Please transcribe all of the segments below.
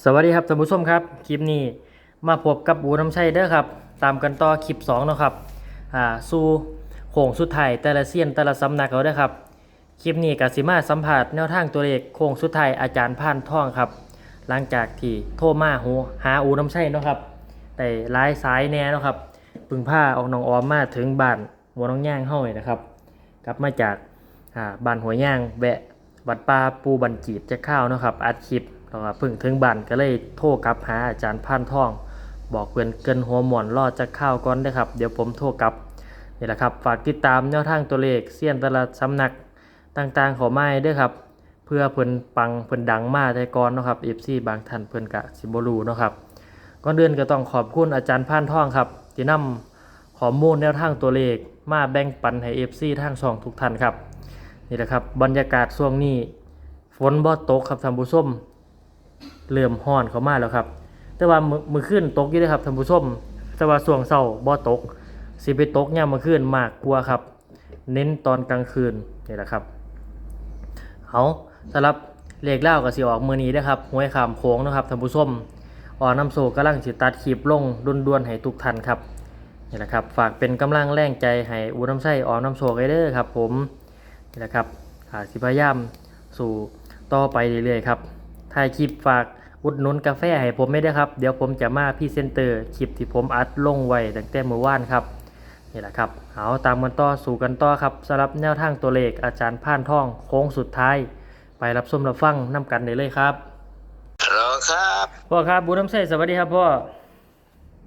สวัสดีครับท่านผู้ชมครับ คลิปนี้มาพบกับอูน้ำชัยเด้อครับ ตามกันต่อคลิป2เนาะครับอ่าสู่โค้งสุดท้ายแต่ละเซียนแต่ละสำนักเขาเด้อครับ คลิปนี้กสิมาสัมผัสแนวทางตัวเลขโค้งสุดท้ายอาจารย์พานท่องครับ หลังจากที่โทรมาหูหาอูน้ำชัยเนาะครับแต่ลายสายแน่เนาะครับปึงผ้าออกน้องออมมาถึงบ้านหัวน้องย่างเฮ้านี่นะครับ กลับมาจากอ่าบ้านหัวย่างแวะวัดป่าปูบันจีดจะข้าวนะครับอัดคลิป แล้วก็พิ่งถึงบ้านก็เลยโทรกลับหาอาจารย์พานท่อง บอกเพื่อนเกินหัวหมอนรอจะข้าวก่อนเด้อครับ เดี๋ยวผมโทรกลับนี่แหละครับฝากติดตามแนวทางตัวเลขเสี้ยนต่ละสำนักต่างๆขอไม้เด้วยครับ เพื่อเพิ่นปังเพิ่นดังมาแต่ก่อนนะครับ FC บางท่านเพิ่นกะสิบรูนะครับก่อนเดินก็ต้องขอบคุณอาจารย์พานท่องครับที่นำข้อมูลแนวทางตัวเลขมาแบ่งปันให้ FC ทางช่องทุกท่านครับนี่แหละครับบรรยากาศช่วงนี้ ฝนบ่ตกครับท่านผู้ชม เริ่มฮ้อนเข้ามาแล้วครับ แต่ว่ามือขึ้นตกอยู่ด้ครับท่านผู้ชมแต่ว่าช่วงเช้าบ่ตกสิไปตกยามมื้อคืนมากกว่าครับ เน้นตอนกลางคืนนี่แหละครับเอาสำหรับเลขเล่ากับสิออกมือนี้นะครับหวยขามโค้งนะครับท่านผู้ชมอ่อนน้ำโซกำลังสิตัดคลิปลงด่วนๆให้ทุกท่านครับนี่แหละครับฝากเป็นกำลังแรงใจให้อูน้ำไส้อ่อนน้ำโซไเด้อครับผมนี่แหละครับอาสิพยายามสู่ต่อไปเรื่อยๆครับถ่ายคลิปฝาก อุดหนุนกาแฟให้ผมไม่ได้ครับ เดี๋ยวผมจะมาพรี่เซนเตอร์คลิปที่ผมอัดลงไว้ตั้งแต่เมื่อวานครับนี่แหละครับเอาตามกันต่อสู่กันต่อครับสำหรับแนวทางตัวเลขอาจารย์ผ่านท่องโค้งสุดท้าย ไปรับชมรับฟังน้ำกันได้เลยครับฮัลโหลครับพ่อครับบุญน้ำใสสวัสดีครับพ่อ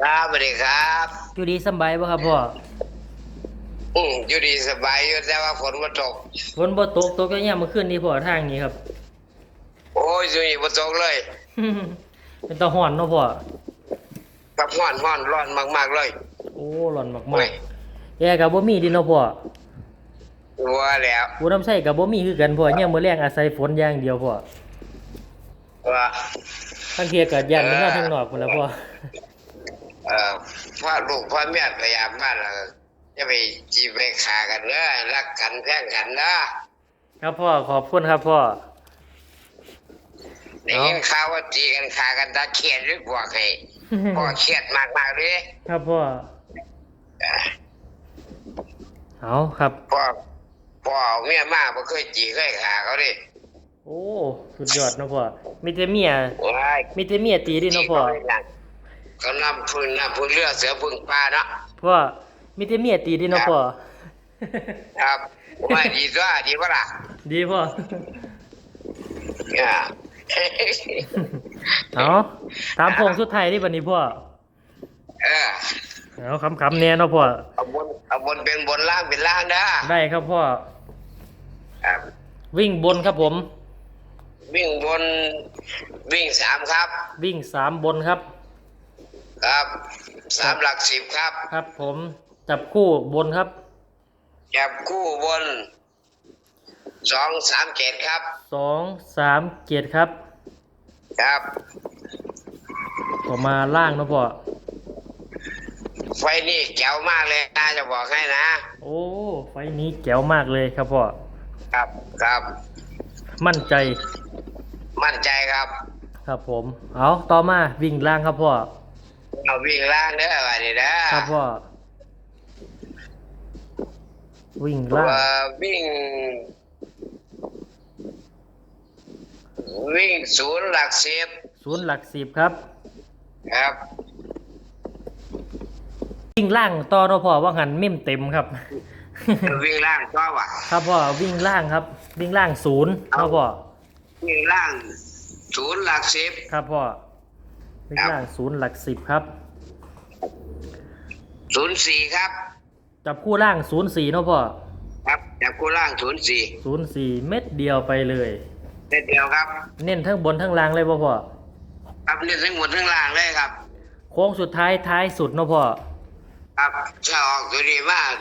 ครับสวัสดีครับอยู่ดีสำบายบ่ครับพ่ออืมอยู่ดีสบายอยู่แต่ว่าฝนมาตกฝนบ่ตกตกแย่ๆเมื่อคืนนี้พ่อทางนี้ครับ โอ้ยอยู่นี่มาตกเลย เป็นตาห่อนเนาะพ่อกับห้อนห้อนร้อนมากๆเลยโอ้ร้อนมาโอ้กยๆแย่กับบ่มีดิเนาะพ่อว่าแล้วบุญน้ำใสกับบ่มีคือกันพ่อย่ามมื้อแรงอาศัยฝนอย่างเดียวพ่อว่าทางเทียก็ย่านมันมาทางนอกพุ่นล่ะพ่อเอ่อพ่อลูกพ่อแม่พยายามบ้านเราจะไปจีบไปขากันเนอะรักกันแพ่งกันนะครับพ่อขอบคุณครับพ่อ ได้ยินข่าวว่าจีกันขากันตาเครียดหรือพวกให้พ่อเครียดมากๆเลยครับพ่อเอาครับ พ่อพ่อเอาเมียมากบ่เคยจีเคยขาเขาดิโอ้สุดยอดเนาะพ่อมีแต่เมียว้ายมีแต่เมียตีดิเนาะพ่อเขานำพึ่งนำพึ่งเรือเสือพึ่งปลาเนาะพ่อมีแต่เมียตีดิเนาะพ่อครับว่าดีตัวดีปะล่ะดีพ่อ อ่า เอาถามพงสุดท้ายนี่บัดนี้พ่อเออเอาคำๆแน่เนาะพ่อเอาบนเอาบนเป็นบนล่างเป็นล่างนะได้ครับพ่อครับวิ่งบนครับผม วิ่งบน วิ่งสามครับ วิ่งสามบนครับ ครับสามหลักสิบครับ ครับผมจับคู่บนครับจับคู่บน สองสามเจ็ดครับ สองสามเกียรติครับ ครับ ต่อมาล่างเนาะพ่อ ไฟนี่แจ๋วมากเลยนะจะบอกให้นะ โอ้ ไฟนี้แจ๋วมากเลยครับพ่อ ครับครับ มั่นใจมั่นใจครับครับผม เอาต่อมาวิ่งล่างครับพ่อ เอาวิ่งล่างเด้อวันนี้นะครับพ่อ วิ่งล่าง เอ่อวิ่ง วิ่งศูนย์หลักสิบศูนย์หลักสิบครับ ครับ วิ่งล่างต่อเนาะพ่อว่าหันมิ่มเต็มครับ วิ่งล่างก็ว่ะครับพ่อวิ่งล่างครับ วิ่งล่างศูนย์เนาะพ่อวิ่งล่างศูนย์หลักสิบครับพ่อวิ่งล่างศูนย์หลักสิบครับศูนย์สี่ครับจับคู่ล่างศูนย์สี่เนาะพ่อครับจับคู่ล่างศูนย์สี่ศูนย์สี่เม็ดเดียวไปเลย เม็ดเดียวครับ เน้นทั้งบนทั้งล่างเลยพ่อพ่อครับนี่ทั้งหมดทั้งล่างเลยครับ โค้งสุดท้ายท้ายสุดเนาะพ่อครับถ้าออกตัวดีมาก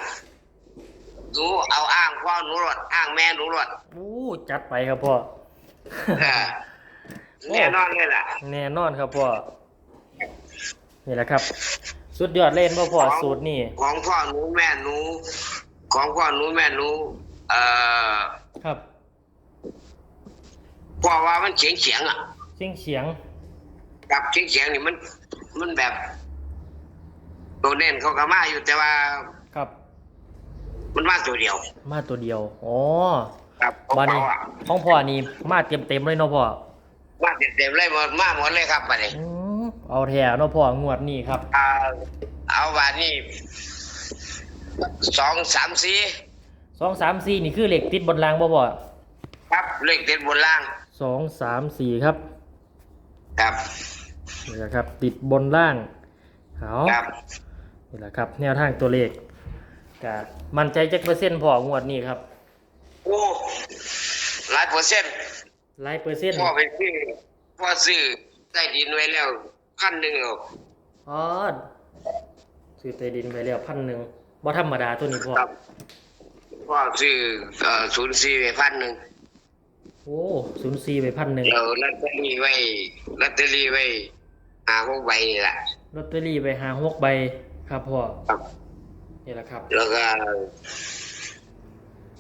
หนูเอาอ้างพ่อหนูหลดอ้างแม่หนูหลดอู้จัดไปครับพ่อเออแน่นอนเลยล่ะแน่นอนครับพ่อนี่แหละครับ สุดยอดเล่นพ่อพ่อสูตรนี่ ของพ่อหนูแม่หนู ของพ่อหนูแม่หนู เอ่อครับ พ่อว่ามันเฉียงเฉียงๆอะเสียงเฉียงกับเชียงเสียงนี่มัน มันแบบตัวเน้นเขาก็มาอยู่แต่ว่าครับ มันมาตัวเดียว มาตัวเดียวอ๋อครับบานี้เขอะของพ่อนี่มาเต็มเต็มๆเลยเนาะพ่อมาเต็มๆเลยหมดมาหมดเลยครับบัดนี้ อืมเอาแถวเนาะพ่องวดนี้ครับเอาเอาบานี้สองสามสี่สองสามสี่นี่คือเหล็กติดบนรางบ่พ่อครับเลขเด็ดบนล่าง สองสามสี่ครับครับนี่แหละครับ ติดบนล่างเอาครับนี่แหละครับ แนวทางตัวเลขกะมั่นใจจักเปอร์เซ็นต์พ่องวดนี้ครับโอ้หลายเปอร์เซ็นต์หลายเปอร์เซ็นต์พ่อไปซื้อพ่อซื้อใต้ดินไว้แล้วพันหนึ่งหรอกอ๋อซื้อใต้ดินไปแล้วพันหนึ่งบ่ธรรมดาตัวนี้พ่อครับพ่อซื้อเอ่อศูนย์สี่ไปพันหนึ่ง โอ้ศูนย์สี่ไปพันหนึ่งเราลอตเตอรี่ไว้ลอตเตอรี่ไว้หาพวกใบนี่แหละลอตเตอรี่ไปหาหกใบครับพ่อครับ นี่แหละครับ แล้วก็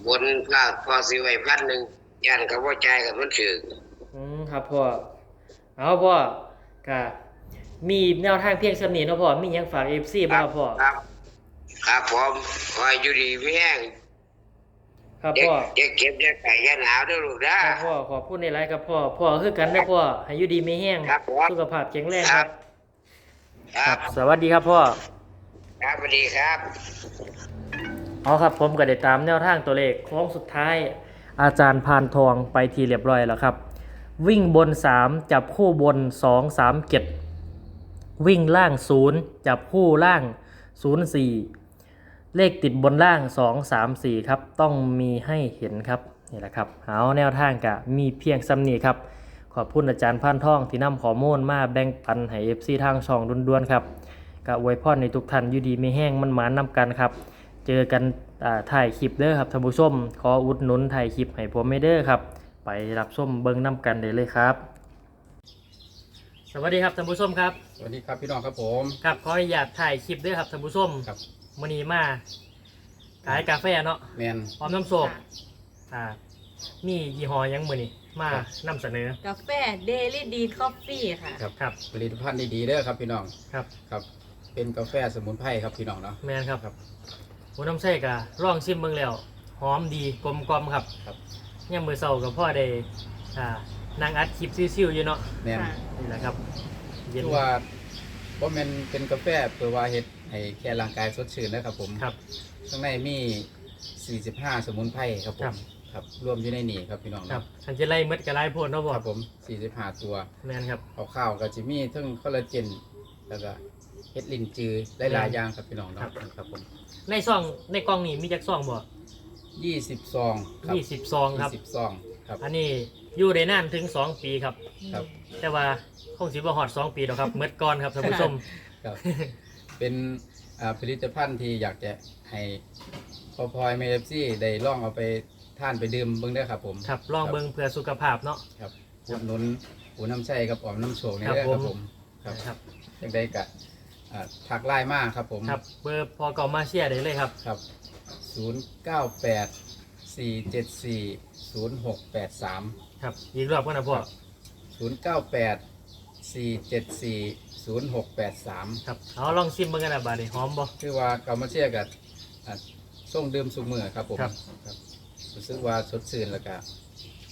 บนก็พอซื้อไว้พันหนึ่งยันเขาว่าใจายกับมันถืออืมครับพ่อเอาพ่อกะมีแนวทางเพียงสำนีเนาะพ่อมีหยังฝากเอฟซีบ้างพ่อ ครับ ครับผมคอยอยู่ดีไม่แห้ง ครับอย่าพ่ออย่าเก็บอย่าไก่อย่าหนาวด้วยลูกนะครับพ่อขอพูดในไลฟ์ครับพ่อพ่อคือกันได้อพ่อให้อยู่ดีไม่แห้งครับผมสุขภาพแข็งแรงคครัรับบครับ สวัสดีครับพ่อครับสวัสดีครับเอาครับผมก็ได้ตามแนวทางตัวเลขโค้งสุดท้าย อาจารย์พานทองไปทีเรียบร้อยแล้วครับ วิ่งบน 3 จับคู่บน 2 3เก็ดวิ่งล่าง 0 จับคู่ล่าง 0 4 เลขติดบนล่าง 2 3 4 ครับ ต้องมีให้เห็นครับนี่แหละครับเอาแนวทางกะมีเพียงซ้ำนี้ครับ ขอบคุณอาจารย์พานทองที่นำข้อมูลมาแบ่งปันให้ FC ทางช่องด่วนๆครับกะอวยพรในทุกท่านอยู่ดีไม่แห้งมันหมานนำกันครับ เจอกันอ่าถ่ายคลิปเด้อครับท่านผู้ชมขออุดหนุนถ่ายคลิปให้ผมไม่เด้อครับ ไปรับชมเบิ้งน้ำกันได้เลยครับ สวัสดีครับท่านผู้ชมครับ สวัสดีครับพี่น้องครับผม ครับขออนุญาตถ่ายคลิปเด้อครับท่านผู้ชมครับ มื้อนี้มาขายกาแฟเนาะแมน พร้อมน้ำโซบอ่ามียี่ห้อหยังมื้อนี้มาครับ นำเสนอกาแฟเดลี่ดีคอฟฟี่ค่ะ ครับ ครับ ผลิตภัณฑ์ดีๆเด้อครับพี่น้องครับ ครับ เป็นกาแฟสมุนไพรครับพี่น้องเนาะ แมนครับครับหัวน้ำใส่กะร่องชิมเบิ่งแล้วหอมดีกลมกลอมครับครับ ยามมื้อเช้ากับพ่อได้อ่านั่งอัดคลิปซิ่วๆอยู่เนาะแมนค่ะ นี่แหละครับเย็น คือว่า บ่แมนเป็นกาแฟเพื่อว่าเฮ็ดให้แค่ร่างกายสดชื่นนะครับผมครับ ข้างในมี 45 สมุนไพรครับผครัมบ ครับรวมอยู่ในนี่ครับพี่น้องครับเนาะฉันจะไล่มดกับไล่โพดเนาะบอคกรับผม 45 ตัวแมนครับ ข้าวๆก็จะมีทั้งคอลลาเจนแล้วก็เฮ็ดลินจือหลายๆอย่างครับพี่น้องเนาะครับ ครับผมในซองในกล่องนี้มีจักซองบ่20ซองครับยี่สิบซองครับ 20ซองครับ อันนี้ อยู่ได้นานถึงสองปีครับ ครับ แต่ว่าคงสิบ่ฮอดสองปีหรอกครับเมื่อก่อนครับท่านผู้ชม ครับเป็นอ่าผลิตภัณฑ์ที่อยากจะให้พอพลอยเมฟซี่ได้ลองเอาไปท่านไปดื่มเบิ่งได้อครับผมครับลองเบิ่งเพื่อสุขภาพเนาะ ครับอุดหนุนปูน้ำใช่กับออมน้ำโชคนี่ครับเด้อครับผผม มครับครับยังได้กะอ่าทักไล่มากครับผม ครับเบอร์พอเก่ามาเชียร์ได้เลยครับ ครับ 0 9 8 4 7 4 0 6 8 3 ครับ อีกรอบก็นะพ่อ0 9 8 4 7 4 0 6 8 3ครับ เอาลองชิมเบิ่งกันนะบาดนี้หอมบ่ คือว่ากามาเชียกับอ่าส่งดื่มสุมือครับผมครับ ครับรู้สึกว่าสดชื่นแล้วก็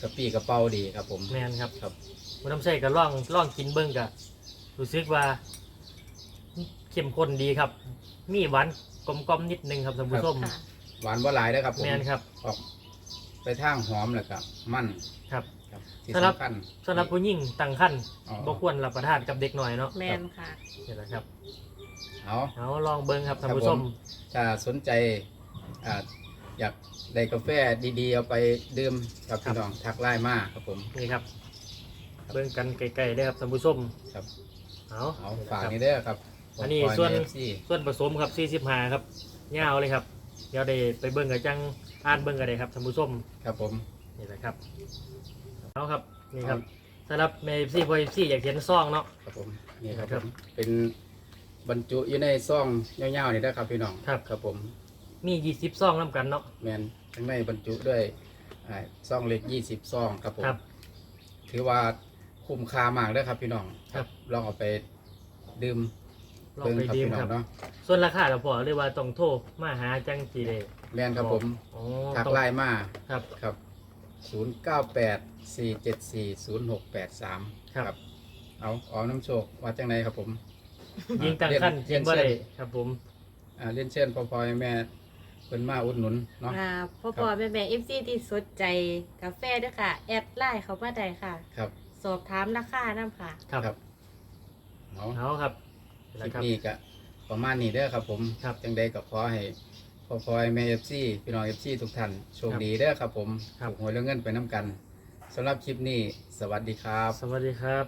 กระปี้กระเป๋าดีครับผม แมนครับครับบ่น้ำใส่ก็ลองลองกินเบิ่งก็รู้สึกว่าเข้มข้นดีครับ มีหวานกลมๆนิดนึงครับท่านผู้ชมค่ะ หวานว่าหลายนะครับผมแมนครับ ออกไปทางหอมแล้วก็มันครับ ครับที่สำหรับสำคัญสำหรับผู้หญิงตั้งครรภ์อ๋อบ่ควรรับประทานกับเด็กหน่อยเนาะแมนค่ะ นี่แหละครับเอา เอาลองเบิ่งครับท่านผู้ชม ถ้าสนใจอ่าอยากได้กาแฟดีๆ เอาไปดื่มกับครับพี่น้องทักไลน์มาครับผม นี่ครับ เบิ่งกันไกลๆได้อครับท่านผู้ชมครับ เอาเอาฝากครับนี่เด้อครับอันนี้ขให้ส่วนใน FC ส่วนผสมครับ45ครับยาวเลยครับเดี๋ยวได้ไปเบิ่งกับจังอ่านเบิ่งกันได้ครับท่านผู้ชม ครับผม นี่แหละครับ เอาครับนี่ครับสำหรับเมย์ซี่พอยซี่อยากเห็นซองเนาะ ครับผมนี่ครับคผรับมเป็นบรรจุอยู่ในซองยาวๆนี่นะครับพี่น้องครับ ครับผม มี20ซองนํกันเนาะแมนข้างในบรรจุด้วยอ่าซองเล็ก20ซองครับผม ครับ ถือว่าคุ้มค่ามากเด้อครับพี่น้องครับ ลองเอาไปดื่มลองไปเบิ่ดีมพี่น้คอรังบเนาะส่วนราคาเราพอเรียกว่าต้องโทรมาหาจังจีเลยแม่นครับผมอ๋อทักต้องไลน์มาครับ ครับ 0984740683ครับ เอาเอาน้ำโชคว่าจังไดครับผมยิงต่างขั้นเรียิยงนบ่เชิได้ญครับผม อ่าเรียนเชิญพ่อพ่อแม่เพิ่นมาอุดหนุนเนาะ อ่าพ่อพ่อแม่แม่เอฟซีที่สนใจกาแฟด้วยค่ะ แอดไลน์เขามาได้ค่ะ ครับ สอบถามราคาน้ำค่ะ ครับครับ เอา เอาครับคแล้วลิปครับ นี้ก็ประมาณนี้เด้อครับผมครับ จังใดก็ขอให้พ่ อพ่อแม่เอฟซีพี่น้องเอฟซีทุกท่านโชคดีเด้อครับผมครับถูกหวยแล้วเงินไปน้ำกันสำหรับคลิปนี้ สวัสดีครับ สวัสดีครับ